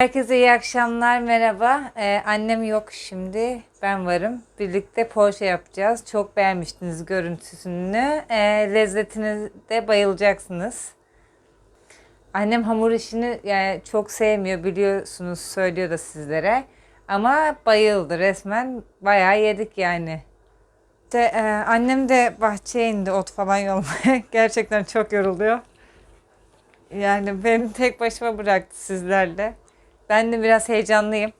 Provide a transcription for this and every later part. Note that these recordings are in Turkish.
Herkese iyi akşamlar, merhaba. Ee, annem yok şimdi, ben varım. Birlikte poğaça yapacağız. Çok beğenmiştiniz görüntüsünü. Ee, lezzetine de bayılacaksınız. Annem hamur işini yani çok sevmiyor biliyorsunuz, söylüyor da sizlere. Ama bayıldı resmen, bayağı yedik yani. İşte, e, annem de bahçeye indi ot falan yolmaya. Gerçekten çok yoruluyor. Yani beni tek başıma bıraktı sizlerle. Ben de biraz heyecanlıyım.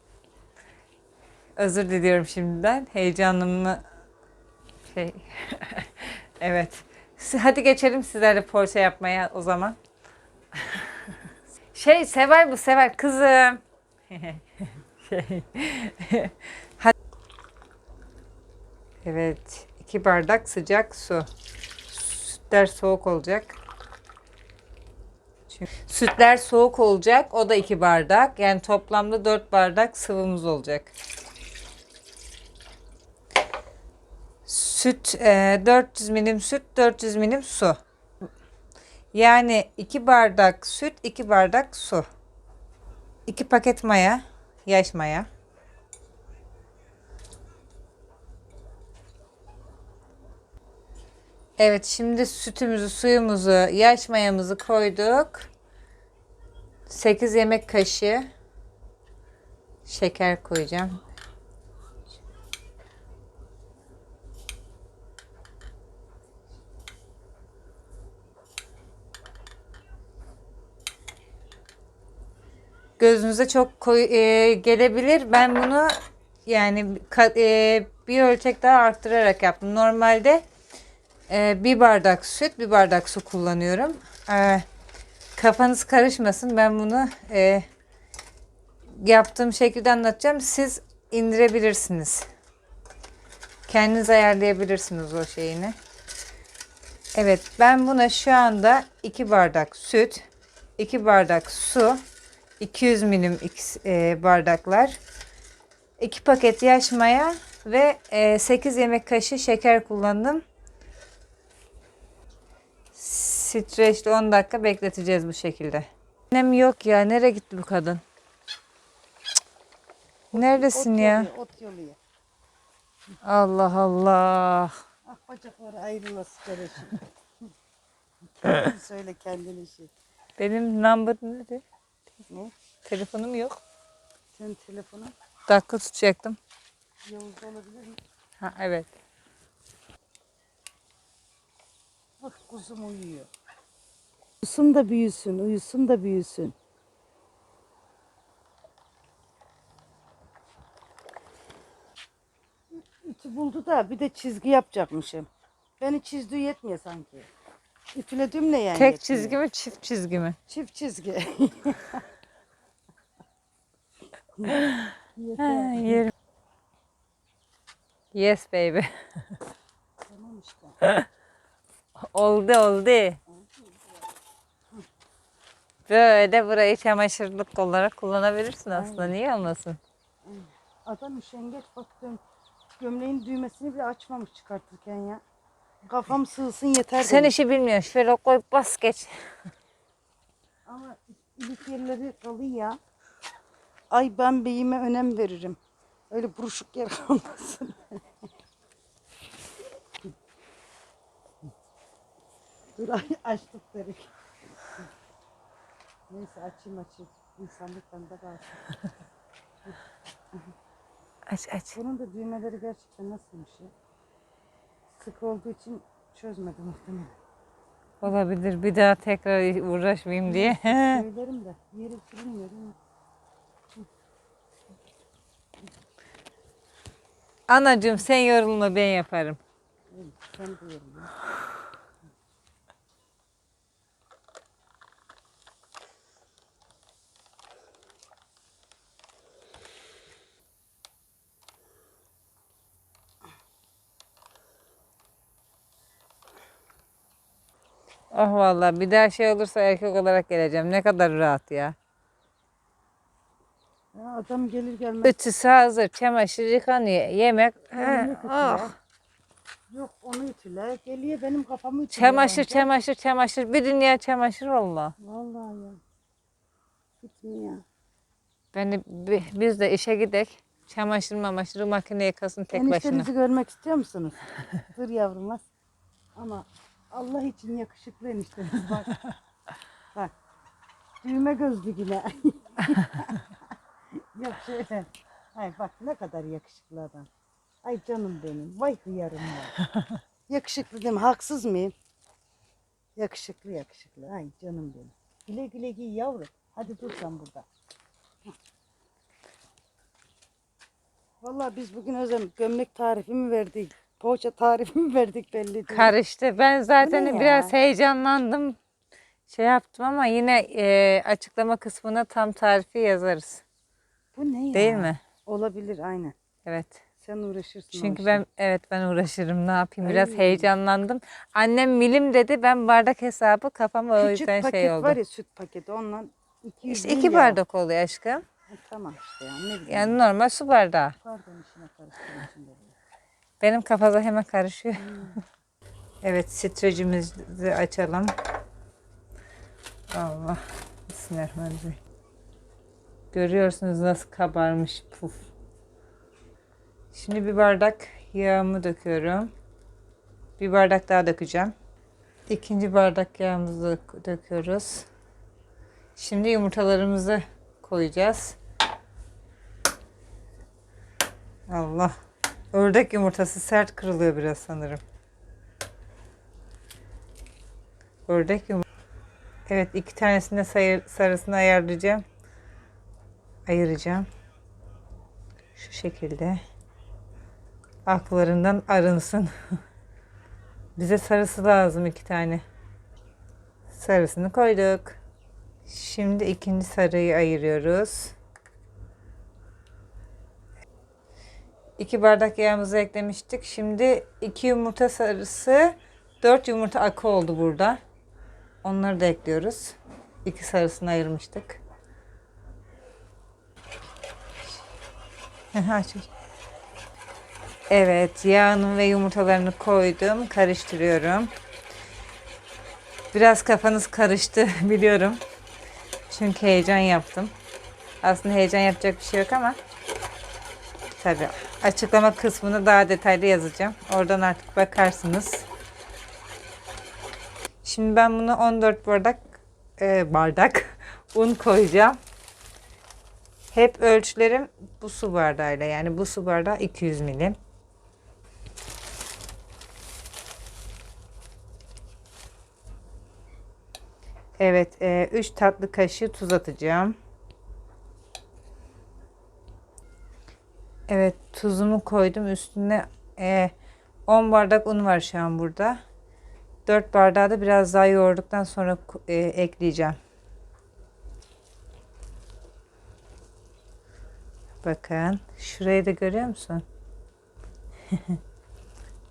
Özür diliyorum şimdiden. Heyecanımı şey evet. Hadi geçelim sizlerle poğaça yapmaya o zaman. şey Seval bu Seval kızım. şey. Hadi. Evet. iki bardak sıcak su. Sütler soğuk olacak. Çünkü Sütler soğuk olacak. O da 2 bardak. Yani toplamda 4 bardak sıvımız olacak. Süt e, 400 milim süt, 400 milim su. Yani 2 bardak süt, 2 bardak su. 2 paket maya, yaş maya. Evet, şimdi sütümüzü, suyumuzu, yaş mayamızı koyduk. 8 yemek kaşığı şeker koyacağım. Gözünüze çok koyu e, gelebilir. Ben bunu yani e, bir ölçek daha arttırarak yaptım. Normalde e, bir bardak süt, bir bardak su kullanıyorum. E, kafanız karışmasın. Ben bunu e, yaptığım şekilde anlatacağım. Siz indirebilirsiniz. Kendiniz ayarlayabilirsiniz o şeyini. Evet ben buna şu anda 2 bardak süt, 2 bardak su, 200 milim e, bardaklar, 2 paket yaş maya ve e, 8 yemek kaşığı şeker kullandım. Streçli 10 dakika bekleteceğiz bu şekilde. Annem yok ya. Nereye gitti bu kadın? Neredesin ot ya? Yoluyor, ot yoluyor. Allah Allah. Ah bacakları ayrılması gerekiyor. Söyle kendin işi. Benim number nerede? Ne? Telefonum yok. Senin telefonun Dakika tutacaktım. Yavuz'da olabilir mi? Ha evet. Bak kuzum uyuyor. Uyusun da büyüsün, uyusun da büyüsün. Ütü buldu da bir de çizgi yapacakmışım. Beni çizdiği yetmiyor sanki. Ütüledim ne yani Tek yetmiyor. çizgi mi çift çizgi mi? Çift çizgi. Ha, yerim. Yes baby. tamam işte. oldu oldu. Böyle burayı çamaşırlık olarak kullanabilirsin aslında. Niye olmasın? Adam üşengeç baktım. Gömleğin düğmesini bile açmamış çıkartırken ya. Kafam sığsın yeter Sen demiş. işi bilmiyorsun. Şöyle koy bas geç. Ama ilik yerleri kalıyor ya. Ay ben beyime önem veririm. Öyle buruşuk yer kalmasın. Dur açtık dedik. Neyse açayım açayım. İnsanlık bende kalsın. Aç aç. Bunun da düğmeleri gerçekten nasılmış ya? Sık olduğu için çözmedim muhtemelen. Olabilir. Bir daha tekrar uğraşmayayım diye. Söylerim de yeri sürünmüyor değil mi? Anacığım sen yorulma ben yaparım. Evet, sen diyorum ya. Oh vallahi bir daha şey olursa erkek olarak geleceğim. Ne kadar rahat ya. Ya adam gelir gelmez. Ütüsü hazır. Çamaşır yıkanıyor. Yemek. He, ütüle. oh. Yok onu ütüle. Geliyor benim kafamı ütüle. Çamaşır çamaşır çamaşır. Bir dünya çamaşır valla. Vallahi ya. Bitmiyor. Ben de bi- biz de işe gidek. Çamaşır mamaşırı makineye yıkasın tek başına. Eniştenizi görmek istiyor musunuz? Dur yavrumaz. Ama Allah için yakışıklı enişteniz bak. bak. Düğme gözlü yine. Yok şöyle. Ay bak ne kadar yakışıklı adam. Ay canım benim. Vay hıyarım ya. yakışıklı değil mi? Haksız mıyım? Yakışıklı yakışıklı. Ay canım benim. Güle güle giy yavrum. Hadi dur sen burada. Vallahi biz bugün özlem gömlek tarifi mi verdik? Poğaça tarifi mi verdik belli değil. Karıştı. Ben zaten biraz ya? heyecanlandım. Şey yaptım ama yine e, açıklama kısmına tam tarifi yazarız. Bu ne ya? Değil mi? Olabilir aynen. Evet. Sen uğraşırsın. Çünkü ben evet ben uğraşırım. Ne yapayım? Biraz Ay. heyecanlandım. Annem milim dedi. Ben bardak hesabı kafam o Küçük yüzden paket şey oldu. var ya süt paketi ondan 200 İşte iki ya. bardak oluyor aşkım. Ha, Tamam işte ya ne bileyim. Yani normal su bardağı. Pardon işine karıştırdım şimdi. Benim kafada hemen karışıyor. evet streçimizi açalım. Allah. Bismillahirrahmanirrahim. Görüyorsunuz nasıl kabarmış puf. Şimdi bir bardak yağımı döküyorum. Bir bardak daha dökeceğim. İkinci bardak yağımızı dök- döküyoruz. Şimdi yumurtalarımızı koyacağız. Allah. Ördek yumurtası sert kırılıyor biraz sanırım. Ördek yumurtası. Evet iki tanesini de sayı- sarısını ayarlayacağım. Ayıracağım. Şu şekilde. Aklarından arınsın. Bize sarısı lazım iki tane. Sarısını koyduk. Şimdi ikinci sarıyı ayırıyoruz. 2 bardak yağımızı eklemiştik. Şimdi 2 yumurta sarısı, 4 yumurta akı oldu burada. Onları da ekliyoruz. 2 sarısını ayırmıştık. Evet, yağını ve yumurtalarını koydum. Karıştırıyorum. Biraz kafanız karıştı biliyorum. Çünkü heyecan yaptım. Aslında heyecan yapacak bir şey yok ama Tabii açıklama kısmını daha detaylı yazacağım. Oradan artık bakarsınız. Şimdi ben bunu 14 bardak e, bardak un koyacağım. Hep ölçülerim bu su bardağıyla yani bu su bardağı 200 milim. Evet, 3 tatlı kaşığı tuz atacağım. Evet tuzumu koydum üstüne e, 10 bardak un var şu an burada. 4 bardağı da biraz daha yoğurduktan sonra e, ekleyeceğim. Bakın şurayı da görüyor musun?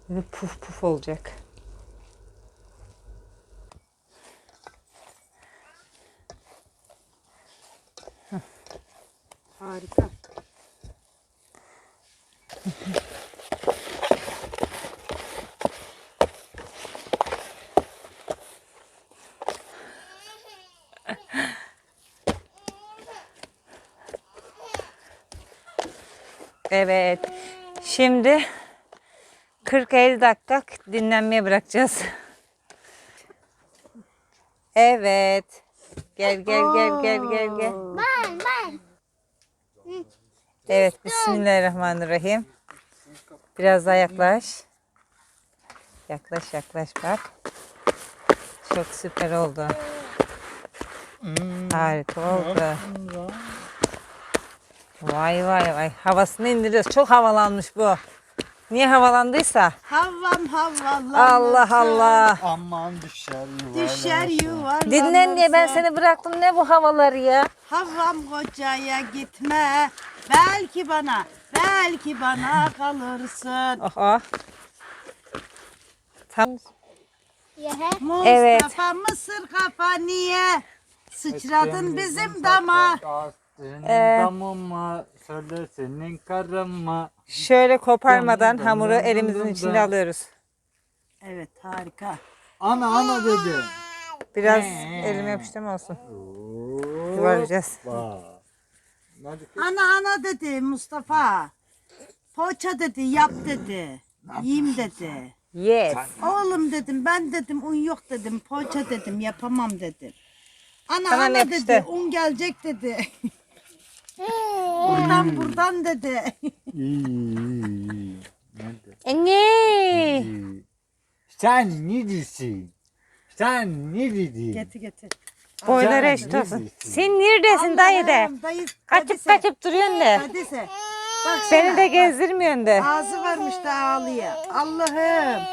Böyle puf puf olacak. Harika. Evet. Şimdi 40-50 dakika dinlenmeye bırakacağız. Evet. Gel gel gel gel gel gel. Ben ben. Evet, Bismillahirrahmanirrahim. Biraz daha yaklaş. Yaklaş yaklaş bak. Çok süper oldu. Harika oldu. Vay vay vay. Havasını indiriyoruz. Çok havalanmış bu. Niye havalandıysa? Havam havalanır. Allah Allah. Aman düşer yuvarlanır. Düşer yuvarlanır. Dinlen diye ben seni bıraktım. Ne bu havaları ya? Havam kocaya gitme. Belki bana, belki bana kalırsın. Oh oh. Tam. Ye. Evet. Mustafa Mısır kafa niye? Sıçradın bizim dama. Senin Ee, damıma, söyle senin karıma. Şöyle koparmadan hamuru elimizin içinde alıyoruz. Evet harika. Ana ana dedi. Biraz elim yapıştı mı olsun. Yuvarlayacağız. Ana ana dedi Mustafa. Poğaça dedi yap dedi. Yiyeyim dedi. Yes. Oğlum dedim ben dedim un yok dedim. Poğaça dedim yapamam dedim. Ana Tamam, ana yapıştı. dedi un gelecek dedi. buradan buradan dedi. Anne. Sen ne diyorsun? Sen ne dedin? getir getir. Boyları eşit olsun. Sen neredesin dayı de? Allah'ım, Dayı, Kaçıp kaçıp duruyorsun de. Hadise. Bak Beni de gezdirmiyorsun de. Ağzı varmış da ağlıyor. Allah'ım.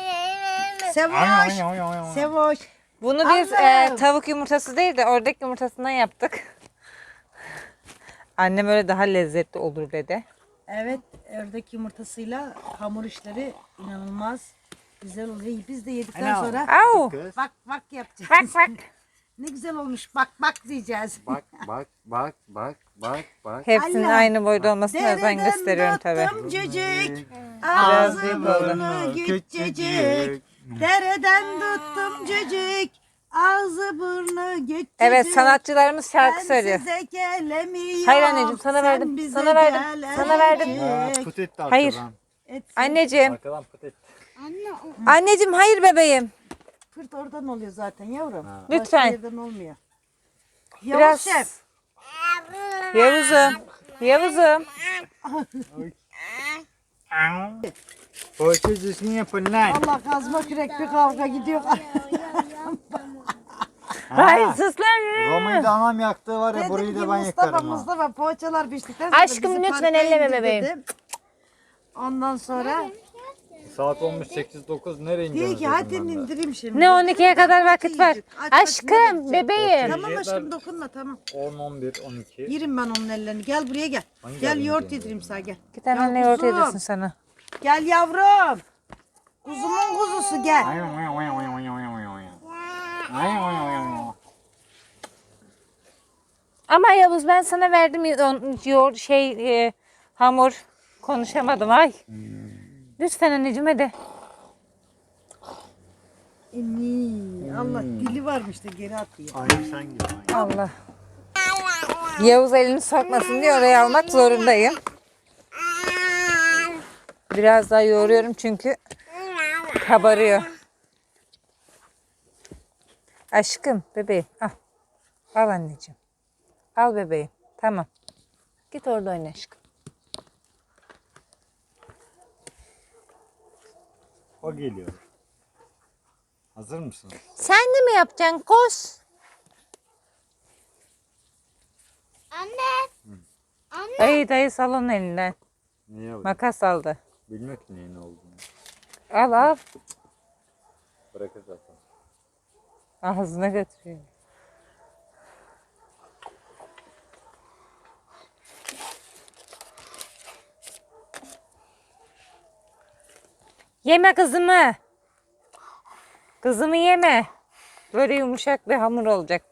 Sevoş. ay, ay, ay, ay. Sevoş. Bunu biz e, Allah'ım. tavuk yumurtası değil de ördek yumurtasından yaptık. Annem öyle daha lezzetli olur dedi. Evet ördek yumurtasıyla hamur işleri inanılmaz güzel oluyor. Biz de yedikten Helal. sonra Au. Bak bak yapacağız. Bak bak. Ne güzel olmuş bak bak diyeceğiz. Bak bak bak bak bak bak. Hepsinin Allah. aynı boyda olmasına özen Dereden gösteriyorum cücük. Biraz Ağzı büyük burnu küçücük. Dereden tuttum cücük. Ağzı burnu küçücük. Evet sanatçılarımız şarkı Ben söylüyor. size gelemiyorum. Hayır anneciğim, sana sen verdim, bize sana verdim, gel sana verdim. Aa, erkek. put etti Hayır. arkadan. Etsin. Anneciğim. Arkadan put etti. Anneciğim hayır bebeğim. Pırt oradan oluyor zaten yavrum. Ha. Başka Lütfen. yerden olmuyor. Yavuz Biraz. şef. Yavuzum. Yavuzum. Poğaçacısını yapın lan. Allah kazma kürek bir kavga gidiyor. Hayır sus lan. Roma'yı da anam yaktığı var ya Dedim burayı ki da ben Mustafa yakarım ha. Mustafa poğaçalar piştikten sonra Aşkım, bizi lütfen parka elleme indir bebeğim. dedim. Ondan sonra Saat olmuş 8-9 nereye diyor indiniz ki hadi indireyim şimdi. Ne 12'ye kadar vakit var. Aç, aç, nereye Aşkım gidecek? bebeğim. Tamam aşkım dokunma tamam. 10, 11, 12. Yerim ben onun ellerini. Gel buraya gel. Hangi gel yoğurt yedireyim sana gel. Git hemen ne Gel yoğurt yedirsin sana. Gel yavrum. Kuzumun kuzusu gel. Ama Yavuz ben sana verdim yo- yoğurt şey e, hamur konuşamadım ay. Lütfen anneciğim hadi. Emi, Allah dili varmış da geri atıyor. Aynı sen gibi. Allah. Yavuz elini sokmasın diye oraya almak zorundayım. Biraz daha yoğuruyorum çünkü kabarıyor. Aşkım bebeğim al. Al anneciğim. Al bebeğim. Tamam. Git orada oyna aşkım. O geliyor. Hazır mısınız? Sen de mi yapacaksın? Koş. Anne. Anne. Ay dayı salon elinden. Niye yapayım? Makas aldı. Bilmek neyin ne olduğunu. Al al. Bırakır zaten. Ağzına götürüyor. Yeme kızımı. Kızımı yeme. Böyle yumuşak bir hamur olacak.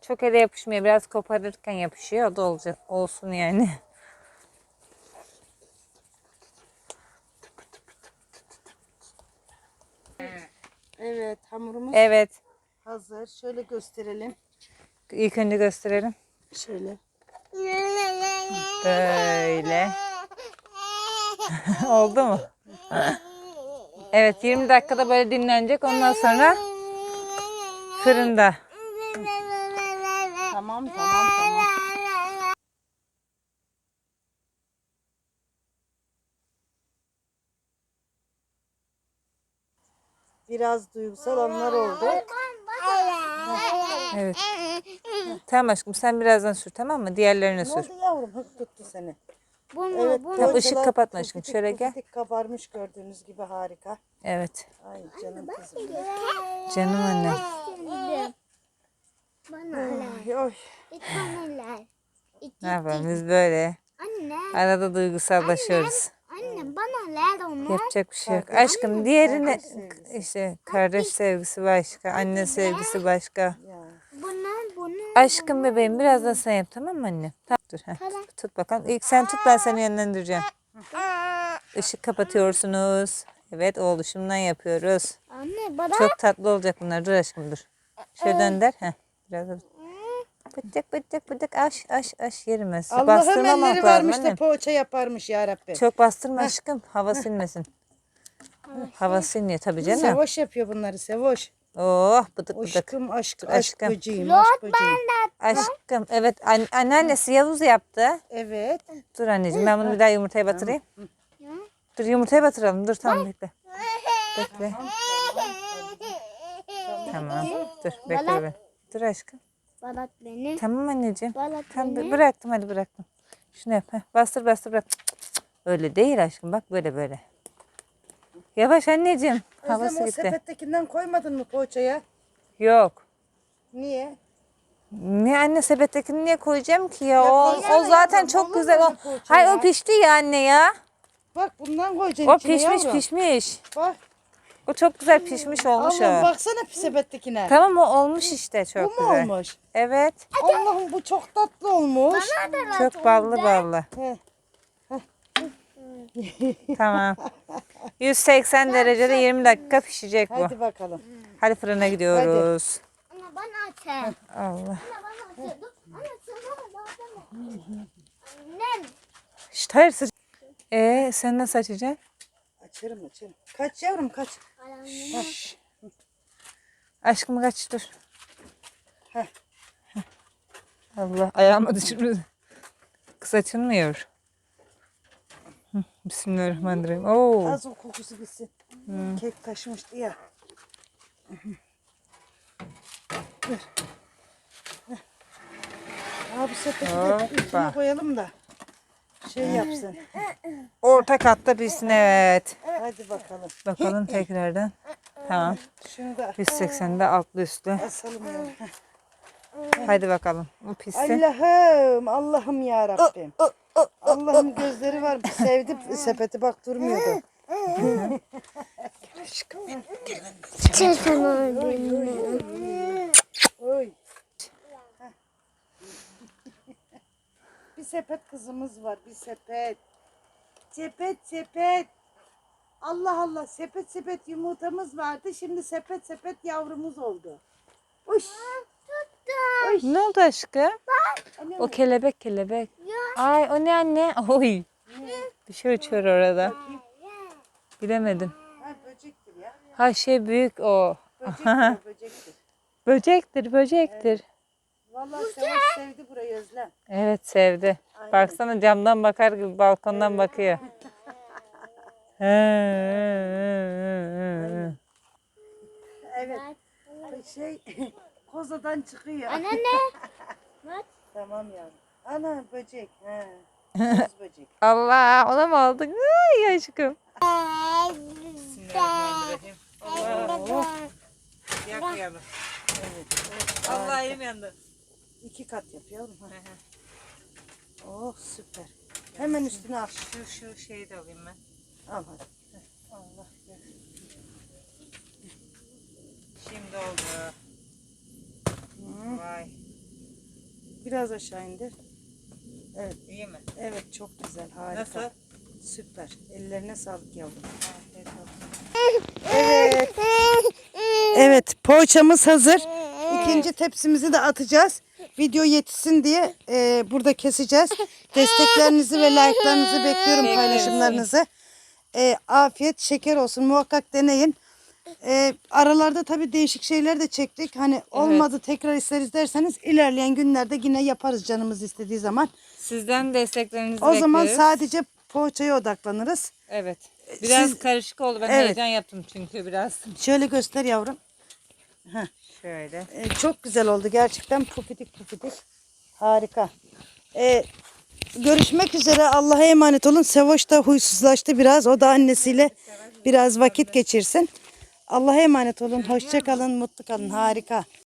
Çok ele yapışmıyor. Biraz koparırken yapışıyor. O da olacak. Olsun yani. Evet hamurumuz Evet. hazır. Şöyle gösterelim. İlk önce gösterelim. Şöyle. Böyle. Oldu mu? Evet 20 dakikada böyle dinlenecek. Ondan sonra fırında. Tamam tamam tamam. Biraz duygusal anlar oldu. Evet. Tamam aşkım sen birazdan sür tamam mı? Diğerlerine Ne sür. oldu yavrum? Hık tuttu seni. Bunu Evet, bunu. Tamam, ışık poğaçalar kapatma aşkım. Şöyle gel. pufidik kabarmış gördüğünüz gibi harika. Evet. Ay canım kızım. Canım annem. Bana Ay, oy. Ne yapalım biz böyle. Anne. Arada duygusallaşıyoruz. Anne bana ver onu. Yapacak bir şey yok. Aşkım diğerine işte kardeş sevgisi başka, anne sevgisi başka. Aşkım bebeğim birazdan sen yap tamam mı anne? Tamam dur. heh. Tamam. Tut bakalım. İlk sen tut ben seni yönlendireceğim. Işık kapatıyorsunuz. Evet oğluşumdan yapıyoruz. Anne bana. Çok tatlı olacak bunlar. Dur aşkım dur. Şöyle dönder. Heh. Biraz da Bıdık bıdık bıdık aş aş aş yerimiz. Allah'ım Bastırmamak elleri lazım varmış da annem. poğaça yaparmış ya Rabbi. Çok bastırma aşkım. Hava silmesin. Hava silmiyor tabii canım. Sevoş yapıyor bunları Sevoş. Oh bıdık bıdık. Aşkım aşk aşk Aşkım. böceğim aşk böceğim. Aşkım evet an- anneannesi Yavuz yaptı. Evet. Dur anneciğim ben bunu bir daha yumurtaya batırayım. Dur yumurtaya batıralım. Dur tamam bekle. Bekle. Tamam. Dur bekle be. Dur aşkım. Balat beni. Tamam anneciğim. Balat Tamam beni. bı- bıraktım hadi bıraktım. Şunu yap. heh. Bastır bastır bırak. Öyle değil aşkım bak böyle böyle. Yavaş anneciğim. Havası Özlem o gitti. sepettekinden koymadın mı poğaçaya? Yok. Niye? Niye anne sepettekini niye koyacağım ki ya? O, koysana o zaten yavrum, çok olur mu güzel. O, öyle poğaça hayır ya? o pişti ya anne ya. Bak bundan koyacaksın O içine pişmiş yavrum. pişmiş. Bak. O çok güzel pişmiş olmuş Allah'ım o. baksana sepettekine. Tamam o olmuş işte Bu çok mu güzel. olmuş? Evet. Allah'ım bu çok tatlı olmuş. Çok ballı ballı. Heh. Tamam. 180 derecede 20 dakika pişecek bu. Hadi bakalım. Hadi fırına gidiyoruz. Ama bana aç. Allah. Ama bana aç. Dur. Anne sen bana dağıtma. Annem. Şşt hayır sıcak. Ee sen nasıl açacaksın? Açarım açarım. Kaç yavrum kaç. Karanlığı. Şş. Aşkım kaç dur. Heh. Allah ayağıma düşürmedi. Kız açılmıyor. Bismillahirrahmanirrahim. Oo. Az o kokusu gitsin. Kek taşmıştı ya. Heh. Abi sepeti de üstüne koyalım da şey yapsın. Orta katta bilsin evet. Hadi bakalım. Bakalım tekrardan. Tamam. Şunu da 180'de altlı üstlü. asalım ya. Hadi bakalım. Bu pişsin. Allah'ım, Allah'ım ya Rabbim. Allah'ım gözleri var. Sevdi sepeti bak durmuyordu. Çetin Oy. Heh. bir sepet kızımız var. Bir sepet. Sepet sepet. Allah Allah sepet sepet yumurtamız vardı. Şimdi sepet sepet yavrumuz oldu. Uş. Ne oldu aşkım? O kelebek kelebek. Ay o ne anne? Oy. Bir şey uçuyor orada. Bilemedim. ha, böcektir ya. Ha şey büyük o. Böcektir, böcektir. Böcektir böcektir. Vallahi Sevaş sevdi burayı Özlem. Evet sevdi. Baksana camdan bakar gibi balkondan bakıyor. Hı, hı, hı, hı, hı. Evet. Şey kozadan çıkıyor. Anne ne? Bak. Tamam yavrum. Ana böcek. He. Kız böcek. Allah ona mı aldın? Ay aşkım. Bismillahirrahmanirrahim. Allah. Yakmayalım. Allah elim yandı. İki kat yap yavrum. Ha. Oh süper. Hemen üstüne al. Şu şu şeyi de alayım ben. Al hadi. Allah Şimdi oldu. Vay. Biraz aşağı indir. Evet. İyi mi? Evet çok güzel. Harika. Nasıl? Süper. Ellerine sağlık yavrum. Afiyet olsun. Evet. Evet poğaçamız hazır. İkinci tepsimizi de atacağız. Video yetişsin diye e, burada keseceğiz. Desteklerinizi ve like'larınızı bekliyorum paylaşımlarınızı. E, afiyet şeker olsun muhakkak deneyin. E, aralarda tabii değişik şeyler de çektik. Hani olmadı tekrar isteriz derseniz ilerleyen günlerde yine yaparız canımız istediği zaman. Sizden desteklerinizi O bekliyoruz. zaman sadece poğaçaya odaklanırız. Evet. Biraz Siz- karışık oldu. Ben Evet. heyecan yaptım çünkü biraz. Şöyle göster yavrum. Şöyle. Ee, çok güzel oldu gerçekten pufidik pufidik. Harika. Ee, görüşmek üzere. Allah'a emanet olun. Sevoş da huysuzlaştı biraz. O da annesiyle biraz vakit geçirsin. Allah'a emanet olun. Hoşça kalın, mutlu kalın. Harika.